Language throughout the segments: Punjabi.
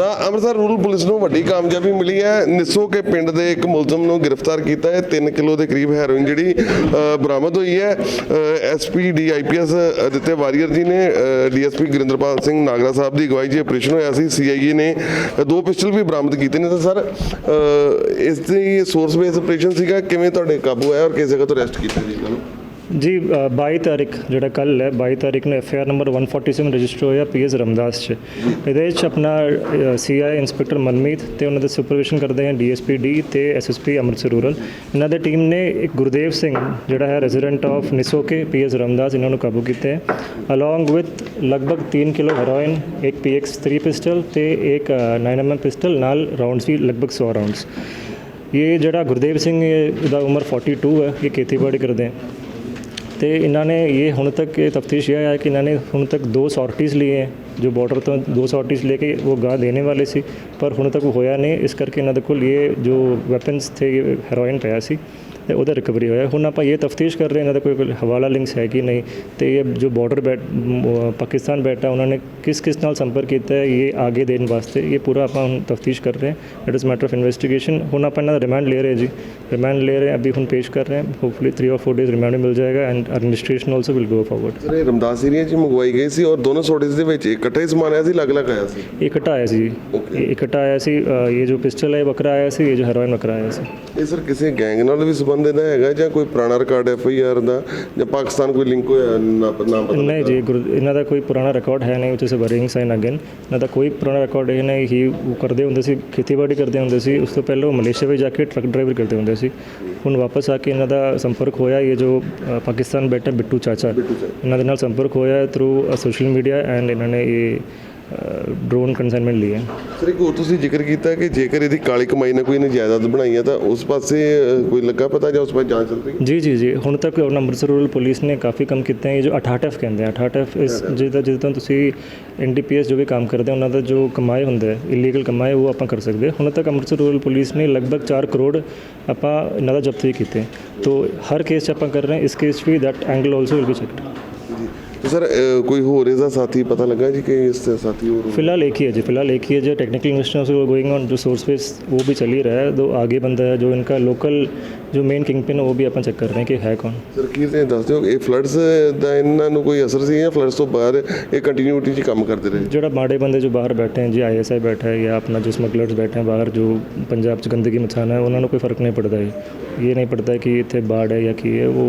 ਤਾਂ ਅੰਮ੍ਰਿਤਸਰ ਰੂਰਲ ਪੁਲਿਸ ਨੂੰ ਵੱਡੀ ਕਾਮਯਾਬੀ ਮਿਲੀ ਹੈ। ਨਿਸੋ ਕੇ ਪਿੰਡ ਦੇ ਇੱਕ ਮੁਲਜ਼ਮ ਨੂੰ ਗ੍ਰਿਫਤਾਰ ਕੀਤਾ ਹੈ। 3 ਕਿਲੋ ਦੇ ਕਰੀਬ ਹੈਰੋਇਨ ਜਿਹੜੀ ਬਰਾਮਦ ਹੋਈ ਹੈ। ਐਸਪੀ ਡੀਆਈਪੀਐਸ ਅਦਿੱਤੇ ਵਾਰੀਅਰ ਜੀ ਨੇ ਡੀਐਸਪੀ ਗੁਰਿੰਦਰਪਾਲ ਸਿੰਘ ਨਾਗਰਾ ਸਾਹਿਬ ਦੀ ਅਗਵਾਈ 'ਚ ਆਪਰੇਸ਼ਨ ਹੋਇਆ ਸੀ। ਸੀਆਈਏ ਨੇ ਦੋ ਪਿਸਟਲ ਵੀ ਬਰਾਮਦ ਕੀਤੇ ਨੇ ਤਾਂ ਸਰ ਇਸ ਦੀ ਸੋਰਸ ਬੇਸ ਆਪਰੇਸ਼ਨ ਸੀਗਾ। ਕਿਵੇਂ ਤੁਹਾਡੇ ਕਾਬੂ ਆਇਆ ਔਰ ਕਿਸ ਜਗ੍ਹਾ ਤੋਂ ਅਰੈਸਟ ਕੀਤਾ ਜੀ ਇਹਨਾਂ ਨੂੰ? ਜੀ ਅ, 22 ਤਾਰੀਖ ਜਿਹੜਾ ਕੱਲ ਹੈ 22 ਤਾਰੀਖ ਨੂੰ ਐਫਆਰ ਨੰਬਰ 147 ਰਜਿਸਟਰ ਹੋਇਆ ਪੀਐਸ ਰਮਦਾਸ ਚ। ਇਹਦੇ ਵਿੱਚ ਆਪਣਾ ਸੀਆਈ ਇੰਸਪੈਕਟਰ ਮਨਮੀਤ ਤੇ ਉਹਨਾਂ ਦੇ ਸੁਪਰਵਿਜ਼ਨ ਕਰਦੇ ਹਨ ਡੀਐਸਪੀ ਡੀ ਤੇ ਐਸਐਸਪੀ ਅੰਮ੍ਰਿਤਸਰ ਰੂਰਲ ਇਹਨਾਂ ਦੇ ਟੀਮ ਨੇ ਇੱਕ ਗੁਰਦੇਵ ਸਿੰਘ ਜਿਹੜਾ ਹੈ resident of Nisoke PS Ramdas ਇਹਨਾਂ ਨੂੰ ਕਾਬੂ ਕੀਤਾ ਹੈ। ਅਲੋਂਗ ਵਿਦ ਲਗਭਗ 3 ਕਿਲੋ ਹੈਰੋਇਨ ਇੱਕ ਪੀਐਕਸ 3 ਪਿਸਟਲ ਤੇ ਇੱਕ 9mm ਪਿਸਟਲ ਨਾਲ ਰਾਉਂਡਸ ਵੀ ਲਗਭਗ 100 ਰਾਉਂਡਸ ਇਹ ਜਿਹੜਾ ਗੁਰਦੇਵ ਸਿੰਘ ਦਾ ਇਹਦਾ ਉਮਰ 42 ਹੈ ਇਹ ਖੇਤੀਬਾੜੀ ਕਰਦੇ ਹੈ ਤੇ ਇਹਨਾਂ ਨੇ ਇਹ ਹੁਣ ਤੱਕ ਇਹ ਤਫਤੀਸ਼ ਇਹ ਹੈ ਕਿ ਇਹਨਾਂ ਨੇ ਹੁਣ ਤੱਕ ਦੋ ਸੌਰਟੀਜ਼ लिए हैं ਜੋ ਬਾਰਡਰ ਤੋਂ ਦੋ ਸੌਰਟੀਜ਼ ਲੈ ਕੇ ਉਹ ਗਾਹ ਦੇਣੇ ਵਾਲੇ ਸੀ ਪਰ ਹੁਣ ਤੱਕ ਉਹ ਹੋਇਆ ਨਹੀਂ ਇਸ ਕਰਕੇ ਇਹਨਾਂ ਦੇ ਕੋਲ ਇਹ ਜੋ ਵੈਪਨਸ ਥੇ ਹੈਰੋਇਨ ਪਿਆ ਸੀ ਤੇ ਉਹਦਾ ਰਿਕਵਰੀ ਹੋਇਆ। ਹੁਣ ਆਪਾਂ ਇਹ ਤਫਤੀਸ਼ ਕਰ ਰਹੇ ਹਾਂ ਇਹਨਾਂ ਦਾ ਕੋਈ ਹਵਾਲਾ ਲਿੰਕਸ ਹੈ ਕਿ ਨਹੀਂ ਤੇ ਇਹ ਜੋ ਬਾਰਡਰ ਬੈਟ ਪਾਕਿਸਤਾਨ ਬੈਠਾ ਉਹਨਾਂ ਨੇ ਕਿਸ ਕਿਸ ਨਾਲ ਸੰਪਰਕ ਕੀਤਾ ਹੈ ਇਹ ਆਗੇ ਦੇਣ ਵਾਸਤੇ ਇਹ ਪੂਰਾ ਆਪਾਂ ਹੁਣ ਤਫਤੀਸ਼ ਕਰ ਰਹੇ ਹਾਂ। It is matter of investigation ਹੁਣ ਆਪਾਂ ਇਹਨਾਂ ਦਾ ਰਿਮਾਂਡ ਲੈ ਰਹੇ ਜੀ। ਰਿਮਾਂਡ ਲੈ ਰਹੇ ਅਭੀ ਹੁਣ ਪੇਸ਼ ਕਰ ਰਹੇ ਹਾਂ। ਹੋਪਫੁਲੀ 3 or 4 ਡੇਜ਼ ਰਿਮਾਂਡ ਮਿਲ ਜਾਏਗਾ and administration also will go forward sir ਇਹ ਰਮਦਾਸ ਏਰੀਆ 'ਚ ਮੰਗਵਾਈ ਗਈ ਸੀ ਔਰ ਦੋਨੋਂ ਸੋਟਿਸ ਦੇ ਵਿੱਚ ਇਕੱਠਾ ਹੀ ਸਮਾਨ ਆਇਆ ਸੀ ਅਲੱਗ-ਅਲੱਗ ਆਇਆ ਸੀ? ਇਹ ਇਕੱਠਾ ਆਇਆ ਸੀ Okay. ਇਹ ਇਕੱਠਾ ਆਇਆ ਸੀ ਅ, ਇਹ ਜੋ ਪਿਸਟਲ ਹੈ ਇਹ ਵੱਖਰਾ ਆਇਆ ਸੀ ਇਹ ਜੋ ਹੈਰੋਇਨ ਵੱਖਰਾ ਆਇਆ ਸੀ। ਇਹ ਸਰ ਕਿਸੇ ਗੈਂਗ ਨਾਲ ਵੀ ਸੰਬੰਧ ਇਹਦਾ ਹੈਗਾ ਜਾਂ ਕੋਈ ਪੁਰਾਣਾ ਰਿਕਾਰਡ ਐਫ ਆਈ ਆਰ ਦਾ ਜਾਂ ਪਾਕਿਸਤਾਨ ਕੋਈ ਲਿੰਕ ਹੋਇਆ ਨਾ ਪਤਾ ਨਹੀਂ ਜੀ ਗੁਰ- ਇਹਨਾਂ ਦਾ ਕੋਈ ਪੁਰਾਣਾ ਰਿਕਾਰਡ ਹੈ ਨਹੀਂ ਉੱਥੇ ਵਰਿੰਗ ਸਾਈਨ ਅਗੇਨ ਇਹਨਾਂ ਦਾ ਕੋਈ ਪੁਰਾਣਾ ਰਿਕਾਰਡ ਇਹ ਨਹੀਂ ਹੀ ਉਹ ਕਰਦੇ ਹੁੰਦੇ ਸੀ ਖੇਤੀਬਾੜੀ ਕਰਦੇ ਹੁੰਦੇ ਸੀ ਉਸ ਤੋਂ ਪਹਿਲਾਂ ਉਹ ਮਲੇਸ਼ੀਆ ਵਿੱਚ ਜਾ ਕੇ ਟਰੱਕ ਡਰਾਈਵਰ ਕਰਦੇ ਹੁੰਦੇ ਸੀ। ਹੁਣ ਵਾਪਸ ਆ ਕੇ ਇਹਨਾਂ ਦਾ ਸੰਪਰਕ ਹੋਇਆ ਇਹ ਜੋ ਪਾਕਿਸਤਾਨ ਬੈਠਾ ਬਿੱਟੂ ਚਾਚਾ। ਇਹਨਾਂ ਦੇ ਨਾਲ ਸੰਪਰਕ ਹੋਇਆ ਥਰੂ ਸੋਸ਼ਲ ਮੀਡੀਆ ਐਂਡ ਇਹਨਾਂ ਨੇ ਇਹ ਡਰੋਨ ਕਨਸਾਈਨਮੈਂਟ ਲਈ ਹੈ। ਸਰ ਇੱਕ ਹੋਰ ਤੁਸੀਂ ਜ਼ਿਕਰ ਕੀਤਾ ਕਿ ਜੇਕਰ ਇਹਦੀ ਕਾਲੀ ਕਮਾਈ ਨੇ ਕੋਈ ਨੇ ਜਾਇਦਾਦ ਬਣਾਈ ਹੈ ਤਾਂ ਉਸ ਪਾਸੇ ਕੋਈ ਲੱਗਾ ਪਤਾ ਜਾਂ ਉਸ ਪਾਸੇ ਜਾਂਚ ਚੱਲ ਰਹੀ ਹੈ? ਜੀ ਜੀ ਜੀ। ਹੁਣ ਤੱਕ ਅੰਮ੍ਰਿਤਸਰ ਰੂਰਲ ਪੁਲਿਸ ਨੇ ਕਾਫੀ ਕੰਮ ਕੀਤਾ ਹੈ। ਇਹ ਜੋ 68F ਕਹਿੰਦੇ ਆ 68F ਇਸ ਜਿਹਦਾ ਜਿਹਦਾ ਤੁਸੀਂ ਐਨਡੀਪੀਐਸ ਜੋ ਵੀ ਕੰਮ ਕਰਦੇ ਉਹਨਾਂ ਦਾ ਜੋ ਕਮਾਈ ਹੁੰਦਾ ਹੈ ਇਲੀਗਲ ਕਮਾਈ ਉਹ ਆਪਾਂ ਕਰ ਸਕਦੇ। ਹੁਣ ਤੱਕ ਅੰਮ੍ਰਿਤਸਰ ਰੂਰਲ ਪੁਲਿਸ ਨੇ ਲਗਭਗ 4 ਕਰੋੜ ਆਪਾਂ ਇਹਨਾਂ ਦਾ ਜ਼ਬਤ ਵੀ ਕੀਤੇ। ਤੋ ਹਰ ਕੇਸ 'ਚ ਆਪਾਂ ਕਰ ਰਹੇ ਹਾਂ ਇਸ case we that angle also will be checked ਤੇ ਸਰ ਅ, ਕੋਈ ਹੋਰ ਇਹਦਾ ਸਾਥੀ ਪਤਾ ਲੱਗਾ ਜੀ ਕਿ ਇਸ ਦਾ ਸਾਥੀ ਹੋਰ फिलहाल एक ही है जी फिलहाल एक ही है जो टेक्निकल इन्वेस्टिगेशन गोइंग ऑन जो सोर्स बेस वो भी चल ही रहा है तो आगे बंदा है जो इनका लोकल जो मेन किंग पिन है वो भी अपन चेक कर रहे हैं कि है कौन ਸਰ ਕੀ ਤੇ ਦੱਸ ਦਿਓ ਇਹ ਫਲੱਡਸ ਦਾ ਇਹਨਾਂ ਨੂੰ ਕੋਈ ਅਸਰ ਸੀ ਜਾਂ ਫਲੱਡਸ ਤੋਂ ਬਾਅਦ ਇਹ ਕੰਟੀਨਿਊਟੀ 'ਚ ਕੰਮ ਕਰਦੇ ਰਹੇ ਜਿਹੜਾ ਮਾੜੇ ਬੰਦੇ ਜੋ ਬਾਹਰ ਬੈਠੇ हैं जी आईएसआई बैठा है या अपना जो स्मगलर्स बैठे हैं बाहर जो पंजाब च गंदगी मचाना है उन्होंने कोई फ़र्क नहीं पड़ता है ये नहीं पड़ता है कि इतने बाढ़ है या कि है वो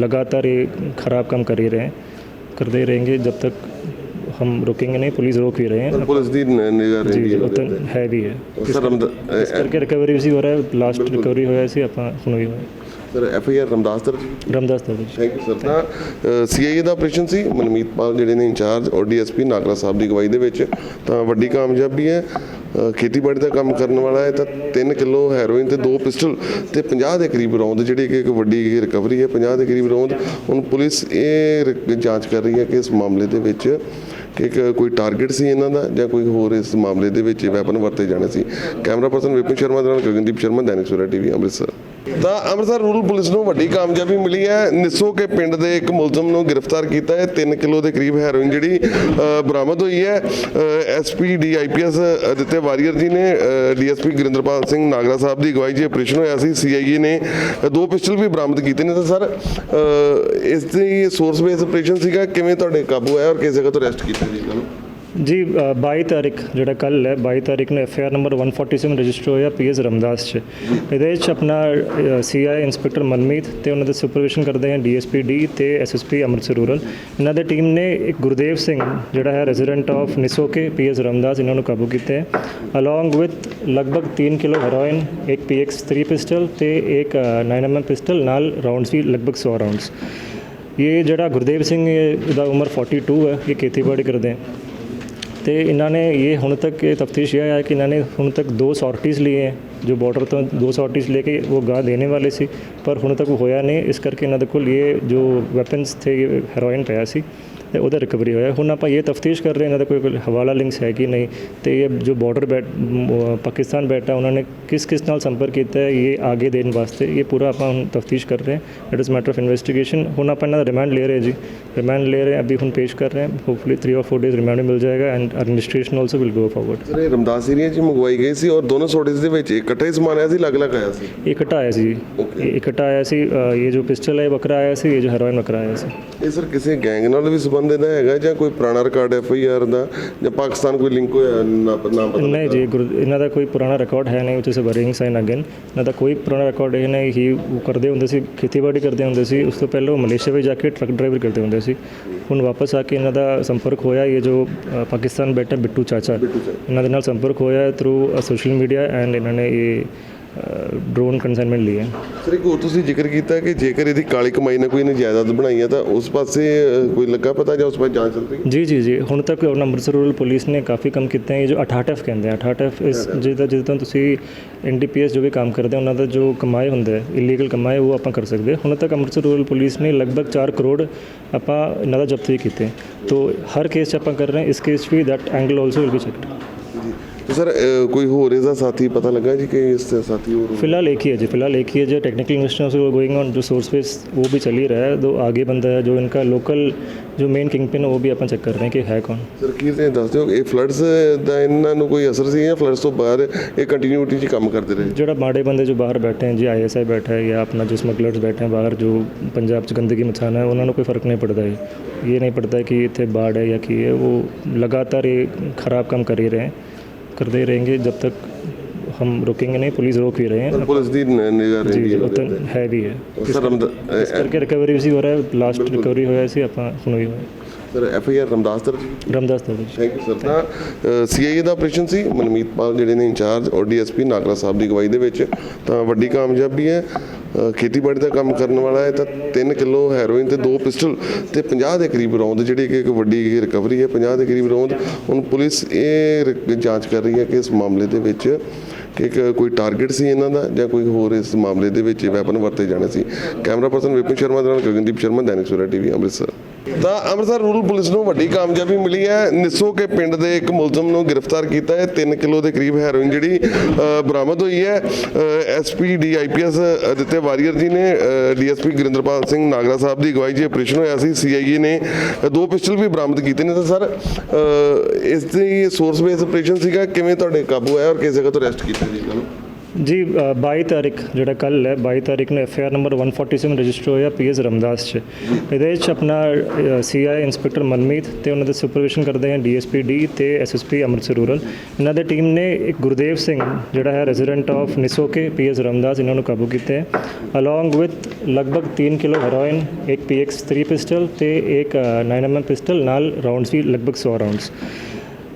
लगातार ये ख़राब काम कर ही रहे हैं करते ही रहेंगे जब तक हम रुकेंगे नहीं पुलिस रोक ही रहे हैं ਪੁਲਿਸ ਦੀ ਨ- ਨਿਗਾਹ जी ਰਹਿੰਦੀ जी ਹੈ उतना है भी है ਸਰ ਰਮਦਾ- ਅ, ਇਸ ਕਰਕੇ ਰਿਕਵਰੀ ਵੀ ਸੀ ਹੋ ਰਿਹਾ ਹੈ ਲਾਸਟ ਰਿਕਵਰੀ ਹੋਇਆ ਸੀ ਆਪਾਂ ਹੁਣ ਵੀ ਹੋਇਆ Sir F I R Ramdas ਦਰਜ ਰਮਦਾਸ ਦਾ ਜੀ। ਥੈਂਕ ਯੂ ਸਰ ਤਾਂ ਸੀਆਈਏ ਦਾ ਆਪਰੇਸ਼ਨ ਸੀ ਮਨਮੀਤ ਪਾਲ ਜਿਹੜੇ ਨੇ ਇੰਚਾਰਜ ਔਰ ਡੀਐਸਪੀ ਨਾਗਰਾ ਸਾਹਿਬ ਦੀ ਅਗਵਾਈ ਦੇ ਵਿੱਚ। ਤਾਂ ਵੱਡੀ ਕਾਮਯਾਬੀ ਹੈ। ਖੇਤੀਬਾੜੀ ਦਾ ਕੰਮ ਕਰਨ ਵਾਲਾ ਹੈ। ਤਾਂ 3 ਕਿਲੋ ਹੈਰੋਇਨ ਤੇ ਦੋ ਪਿਸਟਲ ਤੇ 50 ਦੇ ਕਰੀਬ ਰੌਂਦ ਜਿਹੜੀ ਕਿ ਇੱਕ ਵੱਡੀ ਰਿਕਵਰੀ ਹੈ 50 ਦੇ ਕਰੀਬ ਰੌਂਦ। ਹੁਣ ਪੁਲਿਸ ਇਹ ਜਾਂਚ ਕਰ ਰਹੀ ਹੈ ਕਿ ਇਸ ਮਾਮਲੇ ਦੇ ਵਿੱਚ ਕਿ ਕੋਈ ਟਾਰਗੇਟ ਸੀ ਇਹਨਾਂ ਦਾ ਜਾਂ ਕੋਈ ਹੋਰ ਇਸ ਮਾਮਲੇ ਦੇ ਵਿੱਚ ਵੈਪਨ ਵਰਤੇ ਜਾਣੇ ਸੀ। ਕੈਮਰਾ ਪਰਸਨ ਵਿਪਨ ਸ਼ਰਮਾ ਦੇ ਨਾਲ ਗਗਨਦੀਪ ਸ਼ਰਮਾ ਦੈਨਿਕ ਸਵੇਰਾ ਟੀਵੀ ਅੰਮ੍ਰਿਤਸਰ। ਤਾਂ ਅੰਮ੍ਰਿਤਸਰ ਰੂਰਲ ਪੁਲਿਸ ਨੂੰ ਵੱਡੀ ਕਾਮਯਾਬੀ ਮਿਲੀ ਹੈ। ਨਿਸੋ ਕੇ ਪਿੰਡ ਦੇ ਇੱਕ ਮੁਲਜ਼ਮ ਨੂੰ ਗ੍ਰਿਫਤਾਰ ਕੀਤਾ ਹੈ। 3 ਕਿਲੋ ਦੇ ਕਰੀਬ ਹੈਰੋਇਨ ਜਿਹੜੀ ਬਰਾਮਦ ਹੋਈ ਹੈ। ਐਸਪੀ ਡੀਆਈਪੀਐਸ ਅਦਿੱਤੇ ਵਾਰੀਅਰ ਜੀ ਨੇ ਡੀਐਸਪੀ ਗੁਰਿੰਦਰਪਾਲ ਸਿੰਘ ਨਾਗਰਾ ਸਾਹਿਬ ਦੀ ਅਗਵਾਈ 'ਚ ਆਪਰੇਸ਼ਨ ਹੋਇਆ ਸੀ। ਸੀਆਈਏ ਨੇ ਦੋ ਪਿਸਟਲ ਵੀ ਬਰਾਮਦ ਕੀਤੇ ਨੇ ਤਾਂ ਸਰ ਇਸ ਦੀ ਸੋਰਸ ਬੇਸ ਆਪਰੇਸ਼ਨ ਸੀਗਾ। ਕਿਵੇਂ ਤੁਹਾਡੇ ਕਾਬੂ ਆਇਆ ਔਰ ਕਿਸ ਜਗ੍ਹਾ ਤੋਂ ਅਰੈਸਟ ਕੀਤਾ ਜੀ ਇਹਨਾਂ ਨੂੰ? ਜੀ ਅ, 22 ਤਾਰੀਖ ਜਿਹੜਾ ਕੱਲ ਹੈ 22 ਤਾਰੀਖ ਨੂੰ ਐਫਆਰ ਨੰਬਰ 147 ਰਜਿਸਟਰ ਹੋਇਆ ਪੀਐਸ ਰਮਦਾਸ ਚ। ਇਹਦੇ ਵਿੱਚ ਆਪਣਾ ਸੀਆਈ ਇੰਸਪੈਕਟਰ ਮਨਮੀਤ ਤੇ ਉਹਨਾਂ ਦੇ ਸੁਪਰਵਿਜ਼ਨ ਕਰਦੇ ਹਨ ਡੀਐਸਪੀ ਡੀ ਤੇ ਐਸਐਸਪੀ ਅੰਮ੍ਰਿਤਸਰ ਰੂਰਲ ਇਹਨਾਂ ਦੇ ਟੀਮ ਨੇ ਇੱਕ ਗੁਰਦੇਵ ਸਿੰਘ ਜਿਹੜਾ ਹੈ resident of Nisoke PS Ramdas ਇਹਨਾਂ ਨੂੰ ਕਾਬੂ ਕੀਤਾ ਹੈ। ਅਲੋਂਗ ਵਿਦ ਲਗਭਗ 3 ਕਿਲੋ ਹੈਰੋਇਨ ਇੱਕ ਪੀਐਕਸ 3 ਪਿਸਟਲ ਤੇ ਇੱਕ 9mm ਪਿਸਟਲ ਨਾਲ ਰਾਉਂਡਸ ਵੀ ਲਗਭਗ 100 ਰਾਉਂਡਸ ਇਹ ਜਿਹੜਾ ਗੁਰਦੇਵ ਸਿੰਘ ਦਾ ਇਹਦਾ ਉਮਰ 42 ਹੈ ਇਹ ਖੇਤੀਬਾੜੀ ਕਰਦੇ ਹੈ ਤੇ ਇਹਨਾਂ ਨੇ ਇਹ ਹੁਣ ਤੱਕ ਇਹ ਤਫਤੀਸ਼ ਇਹ ਹੈ ਕਿ ਇਹਨਾਂ ਨੇ ਹੁਣ ਤੱਕ ਦੋ ਸੌਰਟੀਜ਼ लिए हैं ਜੋ ਬਾਰਡਰ ਤੋਂ ਦੋ ਸੌਰਟੀਜ਼ ਲੈ ਕੇ ਉਹ ਗਾਹ ਦੇਣੇ ਵਾਲੇ ਸੀ ਪਰ ਹੁਣ ਤੱਕ ਉਹ ਹੋਇਆ ਨਹੀਂ ਇਸ ਕਰਕੇ ਇਹਨਾਂ ਦੇ ਕੋਲ ਇਹ ਜੋ ਵੈਪਨਸ ਥੇ ਹੈਰੋਇਨ ਪਿਆ ਸੀ ਤੇ ਉਹਦਾ ਰਿਕਵਰੀ ਹੋਇਆ। ਹੁਣ ਆਪਾਂ ਇਹ ਤਫਤੀਸ਼ ਕਰ ਰਹੇ ਹਾਂ ਇਹਨਾਂ ਦਾ ਕੋਈ ਹਵਾਲਾ ਲਿੰਕਸ ਹੈ ਕਿ ਨਹੀਂ ਤੇ ਇਹ ਜੋ ਬਾਰਡਰ ਬੈਟ ਪਾਕਿਸਤਾਨ ਬੈਠਾ ਉਹਨਾਂ ਨੇ ਕਿਸ ਕਿਸ ਨਾਲ ਸੰਪਰਕ ਕੀਤਾ ਹੈ ਇਹ ਆਗੇ ਦੇਣ ਵਾਸਤੇ ਇਹ ਪੂਰਾ ਆਪਾਂ ਹੁਣ ਤਫਤੀਸ਼ ਕਰ ਰਹੇ ਹਾਂ। It is matter of investigation ਹੁਣ ਆਪਾਂ ਇਹਨਾਂ ਦਾ ਰਿਮਾਂਡ ਲੈ ਰਹੇ ਜੀ। ਰਿਮਾਂਡ ਲੈ ਰਹੇ ਅਭੀ ਹੁਣ ਪੇਸ਼ ਕਰ ਰਹੇ ਹਾਂ। ਹੋਪਫੁਲੀ 3 और 4 ਡੇਜ਼ ਰਿਮਾਂਡ ਮਿਲ ਜਾਏਗਾ and administration also will go forward sir ਇਹ ਰਮਦਾਸ ਏਰੀਆ 'ਚ ਮੰਗਵਾਈ ਗਈ ਸੀ ਔਰ ਦੋਨੋਂ ਸੋਟੇਜ ਦੇ ਵਿੱਚ ਇਕੱਠਾ ਹੀ ਸਮਾਨ ਆਇਆ ਸੀ ਅਲੱਗ-ਅਲੱਗ ਆਇਆ ਸੀ? ਇਕੱਠਾ ਆਇਆ ਸੀ। Okay. ਇਹ ਇਕੱਠਾ ਆਇਆ ਸੀ ਅ, ਇਹ ਜੋ ਪਿਸਟਲ ਹੈ ਇਹ ਵੱਖਰਾ ਆਇਆ ਸੀ ਇਹ ਜੋ ਹੈਰੋਇਨ ਵੱਖਰਾ ਆਇਆ ਸੀ। ਇਹ ਸਰ ਕਿਸੇ ਗੈਂਗ ਨਾਲ ਵੀ ਸੰਬੰਧਿਤ ਹੈਗਾ ਜਾਂ ਕੋਈ ਪੁਰਾਣਾ ਰਿਕਾਰਡ ਐਫ ਆਈ ਆਰ ਦਾ ਜਾਂ ਪਾਕਿਸਤਾਨ ਕੋਈ ਲਿੰਕ ਹੋਇਆ ਨਾ ਪਤਾ ਨਹੀਂ ਜੀ ਗੁਰ- ਇਹਨਾਂ ਦਾ ਕੋਈ ਪੁਰਾਣਾ ਰਿਕਾਰਡ ਹੈ ਨਹੀਂ a worrying sign again. ਇਹਨਾਂ ਦਾ ਕੋਈ ਪੁਰਾਣਾ ਰਿਕਾਰਡ ਇਹ ਨਹੀਂ ਹੀ ਉਹ ਕਰਦੇ ਹੁੰਦੇ ਸੀ ਖੇਤੀਬਾੜੀ ਕਰਦੇ ਹੁੰਦੇ ਸੀ ਉਸ ਤੋਂ ਪਹਿਲਾਂ ਉਹ ਮਲੇਸ਼ੀਆ ਵਿੱਚ ਜਾ ਕੇ ਟਰੱਕ ਡਰਾਈਵਰ ਕਰਦੇ ਹੁੰਦੇ ਸੀ। ਹੁਣ ਵਾਪਸ ਆ ਕੇ ਇਹਨਾਂ ਦਾ ਸੰਪਰਕ ਹੋਇਆ ਇਹ ਜੋ ਪਾਕਿਸਤਾਨ ਬੈਠਾ ਬਿੱਟੂ ਚਾਚਾ। ਇਹਨਾਂ ਦੇ ਨਾਲ ਸੰਪਰਕ ਹੋਇਆ ਥਰੂ ਸੋਸ਼ਲ ਮੀਡੀਆ ਐਂਡ ਇਹਨਾਂ ਨੇ ਇਹ ਡਰੋਨ ਕਨਸਾਈਨਮੈਂਟ ਲਈ ਹੈ। ਸਰ ਇੱਕ ਹੋਰ ਤੁਸੀਂ ਜ਼ਿਕਰ ਕੀਤਾ ਕਿ ਜੇਕਰ ਇਹਦੀ ਕਾਲੀ ਕਮਾਈ ਨੇ ਕੋਈ ਨੇ ਜਾਇਦਾਦ ਬਣਾਈ ਹੈ ਤਾਂ ਉਸ ਪਾਸੇ ਕੋਈ ਲੱਗਾ ਪਤਾ ਜਾਂ ਉਸ ਪਾਸੇ ਜਾਂਚ ਚੱਲ ਰਹੀ ਹੈ? ਜੀ ਜੀ ਜੀ। ਹੁਣ ਤੱਕ ਅੰਮ੍ਰਿਤਸਰ ਰੂਰਲ ਪੁਲਿਸ ਨੇ ਕਾਫੀ ਕੰਮ ਕੀਤਾ ਹੈ। ਇਹ ਜੋ 68F ਕਹਿੰਦੇ ਆ 68F ਇਸ ਜਿਹਦਾ ਜਿਹਦਾ ਤੁਸੀਂ ਐਨਡੀਪੀਐਸ ਜੋ ਵੀ ਕੰਮ ਕਰਦੇ ਉਹਨਾਂ ਦਾ ਜੋ ਕਮਾਏ ਹੁੰਦੇ ਆ ਇਲੀਗਲ ਕਮਾਏ ਉਹ ਆਪਾਂ ਕਰ ਸਕਦੇ ਹਾਂ। ਹੁਣ ਤੱਕ ਅੰਮ੍ਰਿਤਸਰ ਰੂਰਲ ਪੁਲਿਸ ਨੇ ਲਗਭਗ 4 ਕਰੋੜ ਆਪਾਂ ਇਹਨਾਂ ਦਾ ਜ਼ਬਤ ਵੀ ਕੀਤੇ। ਤੋ ਹਰ ਕੇਸ 'ਚ ਆਪਾਂ ਕਰ ਰਹੇ ਹਾਂ ਇਸ case we that angle also will be checked ਤੇ ਸਰ ਅ, ਕੋਈ ਹੋਰ ਇਹਦਾ ਸਾਥੀ ਪਤਾ ਲੱਗਾ ਜੀ ਕਿ ਇਸ ਦਾ ਸਾਥੀ ਹੋਰ फिलहाल एक ही है जी फिलहाल एक ही है जो टेक्निकल इन्वेस्टिगेशन गोइंग ऑन जो सोर्स बेस वो भी चल ही रहा है दो आगे बंदा है जो इनका लोकल जो मेन किंग पिन है वो भी अपन चेक कर रहे हैं कि है कौन ਸਰ ਕੀ ਤੇ ਦੱਸ ਦਿਓ ਇਹ ਫਲੱਡਸ ਦਾ ਇਹਨਾਂ ਨੂੰ ਕੋਈ ਅਸਰ ਸੀ ਜਾਂ ਫਲੱਡਸ ਤੋਂ ਬਾਅਦ ਇਹ ਕੰਟੀਨਿਊਟੀ 'ਚ ਕੰਮ ਕਰਦੇ ਰਹੇ ਜਿਹੜਾ ਮਾੜੇ ਬੰਦੇ ਜੋ ਬਾਹਰ ਬੈਠੇ हैं जी आईएसआई बैठा है या अपना जो स्मगलर्स बैठे हैं बाहर जो पंजाब च गंदगी मचाना है ਉਹਨਾਂ ਨੂੰ ਕੋਈ ਫਰਕ ਨਹੀਂ ਪੜਦਾ ਹੈ ਇਹ ਨਹੀਂ ਪੜਦਾ ਕਿ ਇੱਥੇ ਬਾੜ ਹੈ ਜਾਂ ਕੀ ਹੈ ਉਹ ਲਗਾਤਾਰ ਇਹ ਖਰਾਬ ਕੰਮ ਕਰ ही रहे हैं करते ही रहेंगे जब तक हम रुकेंगे नहीं पुलिस रोक भी रहे हैं ਪੁਲਿਸ ਦੀ ਨ- ਨਿਗਾਹ जी ਰਹਿੰਦੀ जी ਹੈ उतना है भी है ਸਰ ਰਮਦਾ- ਅ, ਇਸ ਕਰਕੇ ਰਿਕਵਰੀ ਵੀ ਸੀ ਹੋ ਰਿਹਾ ਹੈ ਲਾਸਟ ਰਿਕਵਰੀ ਹੋਇਆ ਸੀ ਆਪਾਂ ਹੁਣ ਵੀ ਹੋਇਆ Sir F I R Ramdas ਦਰਜ ਰਮਦਾਸ ਦਾ ਜੀ। ਥੈਂਕ ਯੂ ਸਰ ਤਾਂ ਸੀਆਈਏ ਦਾ ਆਪਰੇਸ਼ਨ ਸੀ ਮਨਮੀਤ ਪਾਲ ਜਿਹੜੇ ਨੇ ਇੰਚਾਰਜ ਔਰ ਡੀਐਸਪੀ ਨਾਗਰਾ ਸਾਹਿਬ ਦੀ ਅਗਵਾਈ ਦੇ ਵਿੱਚ। ਤਾਂ ਵੱਡੀ ਕਾਮਯਾਬੀ ਹੈ। ਖੇਤੀਬਾੜੀ ਦਾ ਕੰਮ ਕਰਨ ਵਾਲਾ ਹੈ। ਤਾਂ 3 ਕਿਲੋ ਹੈਰੋਇਨ ਤੇ ਦੋ ਪਿਸਟਲ ਤੇ 50 ਦੇ ਕਰੀਬ ਰੌਂਦ ਜਿਹੜੀ ਕਿ ਇੱਕ ਵੱਡੀ ਰਿਕਵਰੀ ਹੈ 50 ਦੇ ਕਰੀਬ ਰੌਂਦ। ਹੁਣ ਪੁਲਿਸ ਇਹ ਜਾਂਚ ਕਰ ਰਹੀ ਹੈ ਕਿ ਇਸ ਮਾਮਲੇ ਦੇ ਵਿੱਚ ਕਿ ਕੋਈ ਟਾਰਗੇਟ ਸੀ ਇਹਨਾਂ ਦਾ ਜਾਂ ਕੋਈ ਹੋਰ ਇਸ ਮਾਮਲੇ ਦੇ ਵਿੱਚ ਵੈਪਨ ਵਰਤੇ ਜਾਣੇ ਸੀ। ਕੈਮਰਾ ਪਰਸਨ ਵਿਪਨ ਸ਼ਰਮਾ ਦੇ ਨਾਲ ਗਗਨਦੀਪ ਸ਼ਰਮਾ ਦੈਨਿਕ ਸਵੇਰਾ ਟੀਵੀ ਅੰਮ੍ਰਿਤਸਰ। ਤਾਂ ਅੰਮ੍ਰਿਤਸਰ ਰੂਰਲ ਪੁਲਿਸ ਨੂੰ ਵੱਡੀ ਕਾਮਯਾਬੀ ਮਿਲੀ ਹੈ। ਨਿਸੋ ਕੇ ਪਿੰਡ ਦੇ ਇੱਕ ਮੁਲਜ਼ਮ ਨੂੰ ਗ੍ਰਿਫਤਾਰ ਕੀਤਾ ਹੈ। 3 ਕਿਲੋ ਦੇ ਕਰੀਬ ਹੈਰੋਇਨ ਜਿਹੜੀ ਬਰਾਮਦ ਹੋਈ ਹੈ। ਐਸਪੀ ਡੀਆਈਪੀਐਸ ਅਦਿੱਤੇ ਵਾਰੀਅਰ ਜੀ ਨੇ ਡੀਐਸਪੀ ਗੁਰਿੰਦਰਪਾਲ ਸਿੰਘ ਨਾਗਰਾ ਸਾਹਿਬ ਦੀ ਅਗਵਾਈ 'ਚ ਆਪਰੇਸ਼ਨ ਹੋਇਆ ਸੀ। ਸੀਆਈਏ ਨੇ ਦੋ ਪਿਸਟਲ ਵੀ ਬਰਾਮਦ ਕੀਤੇ ਨੇ ਤਾਂ ਸਰ ਇਸ ਦੀ ਸੋਰਸ ਬੇਸ ਆਪਰੇਸ਼ਨ ਸੀਗਾ। ਕਿਵੇਂ ਤੁਹਾਡੇ ਕਾਬੂ ਆਇਆ ਔਰ ਕਿਸ ਜਗ੍ਹਾ ਤੋਂ ਅਰੈਸਟ ਕੀਤਾ ਜੀ ਇਹਨਾਂ ਨੂੰ? ਜੀ ਅ, 22 ਤਾਰੀਖ ਜਿਹੜਾ ਕੱਲ ਹੈ 22 ਤਾਰੀਖ ਨੂੰ ਐਫਆਈਆਰ ਨੰਬਰ 147 ਰਜਿਸਟਰ ਹੋਇਆ ਪੀਐਸ ਰਮਦਾਸ ਚ। ਇਹਦੇ ਵਿੱਚ ਆਪਣਾ ਸੀਆਈ ਇੰਸਪੈਕਟਰ ਮਨਮੀਤ ਤੇ ਉਹਨਾਂ ਦੇ ਸੁਪਰਵਿਜ਼ਨ ਕਰਦੇ ਹਨ ਡੀਐਸਪੀ ਡੀ ਤੇ ਐਸਐਸਪੀ ਅੰਮ੍ਰਿਤਸਰ ਰੂਰਲ ਇਹਨਾਂ ਦੇ ਟੀਮ ਨੇ ਇੱਕ ਗੁਰਦੇਵ ਸਿੰਘ ਜਿਹੜਾ ਹੈ resident of Nisoke PS Ramdas ਇਹਨਾਂ ਨੂੰ ਕਾਬੂ ਕੀਤਾ ਹੈ। ਅਲੋਂਗ ਵਿਦ ਲਗਭਗ 3 ਕਿਲੋ ਹੈਰੋਇਨ ਇੱਕ ਪੀਐਕਸ 3 ਪਿਸਟਲ ਤੇ ਇੱਕ 9mm ਪਿਸਟਲ ਨਾਲ ਰਾਉਂਡਸ ਵੀ ਲਗਭਗ 100 ਰਾਉਂਡਸ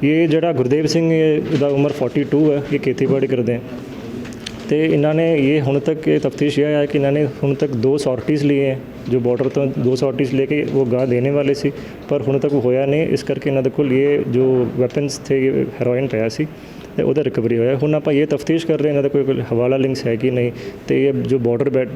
ਇਹ ਜਿਹੜਾ ਗੁਰਦੇਵ ਸਿੰਘ ਦਾ ਇਹਦਾ ਉਮਰ 42 ਹੈ ਇਹ ਖੇਤੀਬਾੜੀ ਕਰਦੇ ਹੈ ਤੇ ਇਹਨਾਂ ਨੇ ਇਹ ਹੁਣ ਤੱਕ ਇਹ ਤਫਤੀਸ਼ ਇਹ ਹੈ ਕਿ ਇਹਨਾਂ ਨੇ ਹੁਣ ਤੱਕ ਦੋ ਸੌਰਟੀਜ਼ लिए हैं ਜੋ ਬਾਰਡਰ ਤੋਂ ਦੋ ਸੌਰਟੀਜ਼ ਲੈ ਕੇ ਉਹ ਗਾਹ ਦੇਣੇ ਵਾਲੇ ਸੀ ਪਰ ਹੁਣ ਤੱਕ ਉਹ ਹੋਇਆ ਨਹੀਂ ਇਸ ਕਰਕੇ ਇਹਨਾਂ ਦੇ ਕੋਲ ਇਹ ਜੋ ਵੈਪਨਸ ਥੇ ਹੈਰੋਇਨ ਪਿਆ ਸੀ ਤੇ ਉਹਦਾ ਰਿਕਵਰੀ ਹੋਇਆ। ਹੁਣ ਆਪਾਂ ਇਹ ਤਫਤੀਸ਼ ਕਰ ਰਹੇ ਹਾਂ ਇਹਨਾਂ ਦਾ ਕੋਈ ਹਵਾਲਾ ਲਿੰਕਸ ਹੈ ਕਿ ਨਹੀਂ ਤੇ ਇਹ ਜੋ ਬਾਰਡਰ ਬੈਟ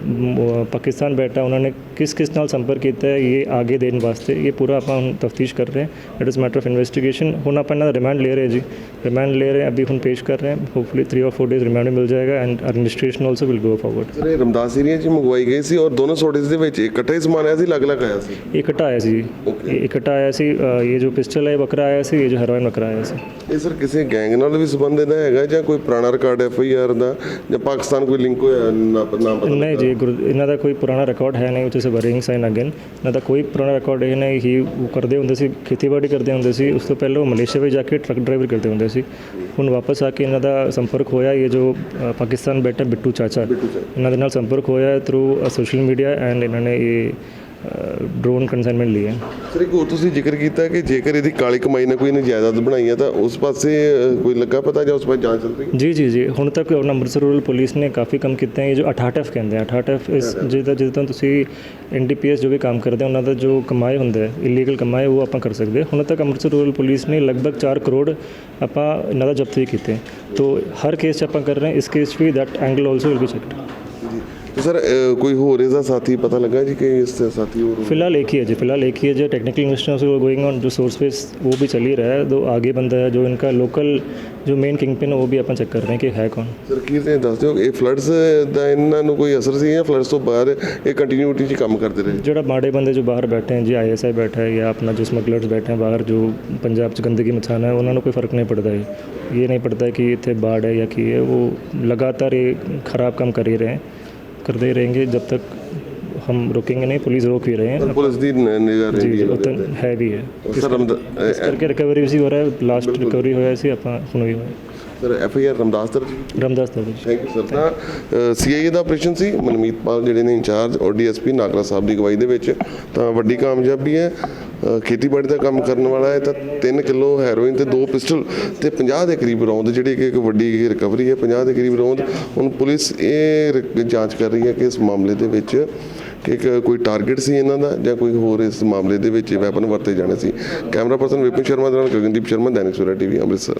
ਪਾਕਿਸਤਾਨ ਬੈਠਾ ਉਹਨਾਂ ਨੇ ਕਿਸ ਕਿਸ ਨਾਲ ਸੰਪਰਕ ਕੀਤਾ ਹੈ ਇਹ ਆਗੇ ਦੇਣ ਵਾਸਤੇ ਇਹ ਪੂਰਾ ਆਪਾਂ ਹੁਣ ਤਫਤੀਸ਼ ਕਰ ਰਹੇ ਹਾਂ। It is matter of investigation ਹੁਣ ਆਪਾਂ ਇਹਨਾਂ ਦਾ ਰਿਮਾਂਡ ਲੈ ਰਹੇ ਜੀ। ਰਿਮਾਂਡ ਲੈ ਰਹੇ ਅਭੀ ਹੁਣ ਪੇਸ਼ ਕਰ ਰਹੇ ਹਾਂ। ਹੋਪਫੁਲੀ 3 और 4 ਡੇਜ਼ ਰਿਮਾਂਡ ਮਿਲ ਜਾਏਗਾ and administration also will go forward sir ਇਹ ਰਮਦਾਸ ਏਰੀਆ 'ਚ ਮੰਗਵਾਈ ਗਈ ਸੀ ਔਰ ਦੋਨੋਂ ਸੋਟੇਜ ਦੇ ਵਿੱਚ ਇਕੱਠਾ ਹੀ ਸਮਾਨ ਆਇਆ ਸੀ ਅਲੱਗ-ਅਲੱਗ ਆਇਆ ਸੀ? ਇਕੱਠਾ ਆਇਆ ਸੀ Okay. ਇਹ ਇਕੱਠਾ ਆਇਆ ਸੀ ਅ, ਇਹ ਜੋ ਪਿਸਟਲ ਹੈ ਇਹ ਵੱਖਰਾ ਆਇਆ ਸੀ ਇਹ ਜੋ ਹੈਰੋਇਨ ਵੱਖਰਾ ਆਇਆ ਸੀ। ਇਹ ਸਰ ਕਿਸੇ ਗੈਂਗ ਨਾਲ ਵੀ ਸੰਬੰਧਿਤ ਹੈਗਾ ਜਾਂ ਕੋਈ ਪੁਰਾਣਾ ਰਿਕਾਰਡ ਐਫ ਆਈ ਆਰ ਦਾ ਜਾਂ ਪਾਕਿਸਤਾਨ ਕੋਈ ਲਿੰਕ ਹੋਇਆ ਨਾ ਪਤਾ ਨਹੀਂ ਜੀ ਗੁਰ- ਇਹਨਾਂ ਦਾ ਕੋਈ ਪੁਰਾਣਾ ਰਿਕਾਰਡ ਹੈ ਨਹੀਂ a worrying sign again. ਇਹਨਾਂ ਦਾ ਕੋਈ ਪੁਰਾਣਾ ਰਿਕਾਰਡ ਇਹ ਨਹੀਂ ਹੀ ਉਹ ਕਰਦੇ ਹੁੰਦੇ ਸੀ ਖੇਤੀਬਾੜੀ ਕਰਦੇ ਹੁੰਦੇ ਸੀ ਉਸ ਤੋਂ ਪਹਿਲਾਂ ਉਹ ਮਲੇਸ਼ੀਆ ਵਿੱਚ ਜਾ ਕੇ ਟਰੱਕ ਡਰਾਈਵਰ ਕਰਦੇ ਹੁੰਦੇ ਸੀ। ਹੁਣ ਵਾਪਸ ਆ ਕੇ ਇਹਨਾਂ ਦਾ ਸੰਪਰਕ ਹੋਇਆ ਇਹ ਜੋ ਪਾਕਿਸਤਾਨ ਬੈਠਾ ਬਿੱਟੂ ਚਾਚਾ। ਇਹਨਾਂ ਦੇ ਨਾਲ ਸੰਪਰਕ ਹੋਇਆ ਥਰੂ ਸੋਸ਼ਲ ਮੀਡੀਆ ਐਂਡ ਇਹਨਾਂ ਨੇ ਇਹ ਡਰੋਨ ਕਨਸਾਈਨਮੈਂਟ ਲਈ ਹੈ। ਸਰ ਇੱਕ ਹੋਰ ਤੁਸੀਂ ਜ਼ਿਕਰ ਕੀਤਾ ਕਿ ਜੇਕਰ ਇਹਦੀ ਕਾਲੀ ਕਮਾਈ ਨੇ ਕੋਈ ਨੇ ਜਾਇਦਾਦ ਬਣਾਈ ਹੈ ਤਾਂ ਉਸ ਪਾਸੇ ਕੋਈ ਲੱਗਾ ਪਤਾ ਜਾਂ ਉਸ ਪਾਸੇ ਜਾਂਚ ਚੱਲ ਰਹੀ ਹੈ? ਜੀ ਜੀ ਜੀ। ਹੁਣ ਤੱਕ ਅੰਮ੍ਰਿਤਸਰ ਰੂਰਲ ਪੁਲਿਸ ਨੇ ਕਾਫੀ ਕੰਮ ਕੀਤਾ ਹੈ। ਇਹ ਜੋ 68F ਕਹਿੰਦੇ ਆ 68F ਇਸ ਜਿਹਦਾ ਜਿਹਦਾ ਤੁਸੀਂ ਐਨਡੀਪੀਐਸ ਜੋ ਵੀ ਕੰਮ ਕਰਦੇ ਉਹਨਾਂ ਦਾ ਜੋ ਕਮਾਏ ਹੁੰਦੇ ਆ ਇਲੀਗਲ ਕਮਾਏ ਉਹ ਆਪਾਂ ਕਰ ਸਕਦੇ ਹਾਂ। ਹੁਣ ਤੱਕ ਅੰਮ੍ਰਿਤਸਰ ਰੂਰਲ ਪੁਲਿਸ ਨੇ ਲਗਭਗ 4 ਕਰੋੜ ਆਪਾਂ ਇਹਨਾਂ ਦਾ ਜ਼ਬਤ ਵੀ ਕੀਤੇ। ਤੋ ਹਰ ਕੇਸ 'ਚ ਆਪਾਂ ਕਰ ਰਹੇ ਹਾਂ ਇਸ case we that angle also will be checked ਤੇ ਸਰ ਅ, ਕੋਈ ਹੋਰ ਇਹਦਾ ਸਾਥੀ ਪਤਾ ਲੱਗਾ ਜੀ ਕਿ ਇਸ ਦਾ ਸਾਥੀ ਹੋਰ फिलहाल एक ही है जी फिलहाल एक ही है जो टेक्निकल इन्वेस्टिगेशन गोइंग ऑन जो सोर्स बेस वो भी चल ही रहा है दो आगे बंदा है जो इनका लोकल जो मेन किंग पिन है वो भी अपन चेक कर रहे हैं कि है कौन ਸਰ ਕੀ ਤੁਸੀਂ ਦੱਸ ਦਿਓ ਇਹ ਫਲੱਡਸ ਦਾ ਇਹਨਾਂ ਨੂੰ ਕੋਈ ਅਸਰ ਸੀ ਜਾਂ ਫਲੱਡਸ ਤੋਂ ਬਾਅਦ ਇਹ ਕੰਟੀਨਿਊਟੀ 'ਚ ਕੰਮ ਕਰਦੇ ਰਹੇ ਜਿਹੜਾ ਮਾੜੇ ਬੰਦੇ ਜੋ ਬਾਹਰ ਬੈਠੇ हैं जी आईएसआई बैठा है या अपना जो स्मगलर्स बैठे हैं बाहर जो पंजाब ਚ ਗੰਦਗੀ ਮਚਾਣਾ ਹੈ ਉਹਨਾਂ ਨੂੰ ਕੋਈ ਫਰਕ ਨਹੀਂ ਪੜਦਾ ਹੈ ਇਹ ਨਹੀਂ ਪੜਦਾ ਕਿ ਇੱਥੇ ਬਾੜ ਹੈ ਜਾਂ ਕੀ ਹੈ ਉਹ ਲਗਾਤਾਰ ਇਹ ਖਰਾਬ ਕੰਮ ਕਰ ਹੀ ਰਹੇ हैं करते ही रहेंगे जब तक हम रुकेंगे नहीं पुलिस रोक भी रहे हैं ਪੁਲਿਸ ਦੀ ਨ- ਨਿਗਾਹ जी ਰਹਿੰਦੀ जी ਹੈ उतना है भी है ਸਰ ਰਮਦਾ- ਅ, ਇਸ ਕਰਕੇ ਰਿਕਵਰੀ ਵੀ ਸੀ ਹੋ ਰਿਹਾ ਹੈ ਲਾਸਟ ਰਿਕਵਰੀ ਹੋਇਆ ਸੀ ਆਪਾਂ ਹੁਣ ਵੀ ਹੋਇਆ Sir F I R Ramdas ਦਰਜ ਰਮਦਾਸ ਦਾ ਜੀ। ਥੈਂਕ ਯੂ ਸਰ ਤਾਂ ਸੀਆਈਏ ਦਾ ਆਪਰੇਸ਼ਨ ਸੀ ਮਨਮੀਤ ਪਾਲ ਜਿਹੜੇ ਨੇ ਇੰਚਾਰਜ ਔਰ ਡੀਐਸਪੀ ਨਾਗਰਾ ਸਾਹਿਬ ਦੀ ਅਗਵਾਈ ਦੇ ਵਿੱਚ। ਤਾਂ ਵੱਡੀ ਕਾਮਯਾਬੀ ਹੈ। ਖੇਤੀਬਾੜੀ ਦਾ ਕੰਮ ਕਰਨ ਵਾਲਾ ਹੈ। ਤਾਂ 3 ਕਿਲੋ ਹੈਰੋਇਨ ਤੇ ਦੋ ਪਿਸਟਲ ਤੇ 50 ਦੇ ਕਰੀਬ ਰੌਂਦ ਜਿਹੜੀ ਕਿ ਇੱਕ ਵੱਡੀ ਰਿਕਵਰੀ ਹੈ 50 ਦੇ ਕਰੀਬ ਰੌਂਦ। ਹੁਣ ਪੁਲਿਸ ਇਹ ਜਾਂਚ ਕਰ ਰਹੀ ਹੈ ਕਿ ਇਸ ਮਾਮਲੇ ਦੇ ਵਿੱਚ ਕਿ ਕੋਈ ਟਾਰਗੇਟ ਸੀ ਇਹਨਾਂ ਦਾ ਜਾਂ ਕੋਈ ਹੋਰ ਇਸ ਮਾਮਲੇ ਦੇ ਵਿੱਚ ਵੈਪਨ ਵਰਤੇ ਜਾਣੇ ਸੀ। ਕੈਮਰਾ ਪਰਸਨ ਵਿਪਨ ਸ਼ਰਮਾ ਦੇ ਨਾਲ ਗਗਨਦੀਪ ਸ਼ਰਮਾ ਦੈਨਿਕ ਸਵੇਰਾ ਟੀਵੀ ਅੰਮ੍ਰਿਤਸਰ।